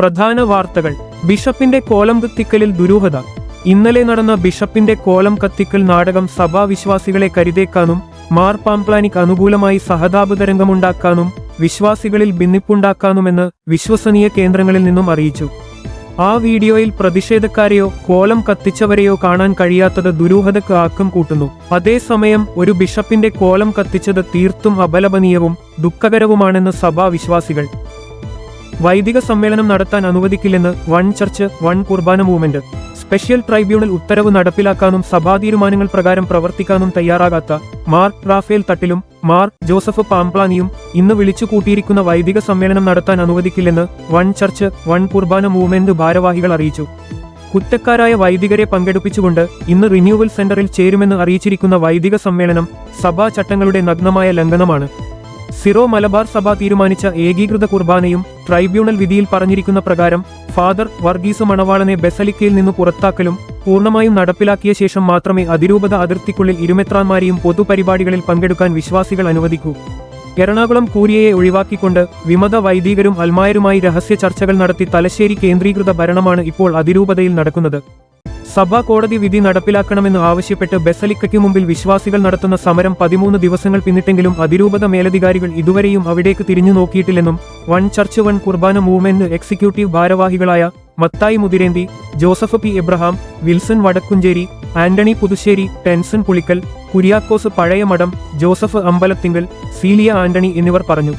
പ്രധാന വാർത്തകൾ. ബിഷപ്പിന്റെ കോലം കത്തിക്കലിൽ ദുരൂഹത. ഇന്നലെ നടന്ന ബിഷപ്പിന്റെ കോലം കത്തിക്കൽ നാടകം സഭാവിശ്വാസികളെ കരുതേക്കാനും മാർ പാംപ്ലാനിക്ക് അനുകൂലമായി സഹതാപ തരംഗമുണ്ടാക്കാനും വിശ്വാസികളിൽ ഭിന്നിപ്പുണ്ടാക്കാനുമെന്ന് വിശ്വസനീയ കേന്ദ്രങ്ങളിൽ നിന്നും അറിയിച്ചു. ആ വീഡിയോയിൽ പ്രതിഷേധക്കാരെയോ കോലം കത്തിച്ചവരെയോ കാണാൻ കഴിയാത്തത് ദുരൂഹതക്ക് ആക്കം കൂട്ടുന്നു. അതേസമയം ഒരു ബിഷപ്പിന്റെ കോലം കത്തിച്ചത് തീർത്തും അപലപനീയവും ദുഃഖകരവുമാണെന്ന് സഭാവിശ്വാസികൾ വൈദിക സമ്മേളനം നടത്താൻ അനുവദിക്കില്ലെന്ന് one church one Qurbana movement special tribunal ഉത്തരവ് നടപ്പിലാക്കാനും സഭാ തീരുമാനങ്ങൾ പ്രകാരം പ്രവർത്തിക്കാനും തയ്യാറാകാത്ത മാർ റാഫേൽ തട്ടിലും മാർ ജോസഫ് പാംപ്ലാനിയും ഇന്ന് വിളിച്ചുകൂട്ടിയിരിക്കുന്ന വൈദിക സമ്മേളനം നടത്താൻ അനുവദിക്കില്ലെന്ന് one church one Qurbana movement ഭാരവാഹികൾ അറിയിച്ചു. കുറ്റക്കാരായ വൈദികരെ പങ്കെടുപ്പിച്ചുകൊണ്ട് ഇന്ന് റിന്യൂവൽ സെന്ററിൽ ചേരുമെന്ന് അറിയിച്ചിരിക്കുന്ന വൈദിക സമ്മേളനം സഭാ ചട്ടങ്ങളുടെ നഗ്നമായ ലംഘനമാണ്. സിറോ മലബാർ സഭ തീരുമാനിച്ച ഏകീകൃത കുർബാനയും ട്രൈബ്യൂണൽ വിധിയിൽ പറഞ്ഞിരിക്കുന്ന പ്രകാരം ഫാദർ വർഗീസ് മണവാളനെ ബെസലിക്കയിൽ നിന്ന് പുറത്താക്കലും പൂർണമായും നടപ്പിലാക്കിയ ശേഷം മാത്രമേ അതിരൂപത അതിർത്തിക്കുള്ളിൽ ഇരുമെത്രാന്മാരെയും പൊതുപരിപാടികളിൽ പങ്കെടുക്കാൻ വിശ്വാസികൾ അനുവദിക്കൂ. എറണാകുളം കൂരിയയെ ഒഴിവാക്കിക്കൊണ്ട് വിമത വൈദികരും അൽമായരുമായി രഹസ്യ ചർച്ചകൾ നടത്തി തലശ്ശേരി കേന്ദ്രീകൃത ഭരണമാണ് ഇപ്പോൾ അതിരൂപതയിൽ നടക്കുന്നത്. സഭാ കോടതി വിധി നടപ്പിലാക്കണമെന്ന് ആവശ്യപ്പെട്ട് ബസലിക്കയ്ക്കു മുമ്പിൽ വിശ്വാസികൾ നടത്തുന്ന സമരം പതിമൂന്ന് ദിവസങ്ങൾ പിന്നിട്ടെങ്കിലും അതിരൂപത മേലധികാരികൾ ഇതുവരെയും അവിടേക്ക് തിരിഞ്ഞു നോക്കിയിട്ടില്ലെന്നും one church one Qurbana movement executive ഭാരവാഹികളായ Mathai Muthirenthi Joseph P. Abraham Wilson Vadakkumchery Antony Puthussery ടെൻസൺ Pulickal Kuriakose Pazhayamadom Joseph Ambalathinkal cilia Antony എന്നിവർ പറഞ്ഞു.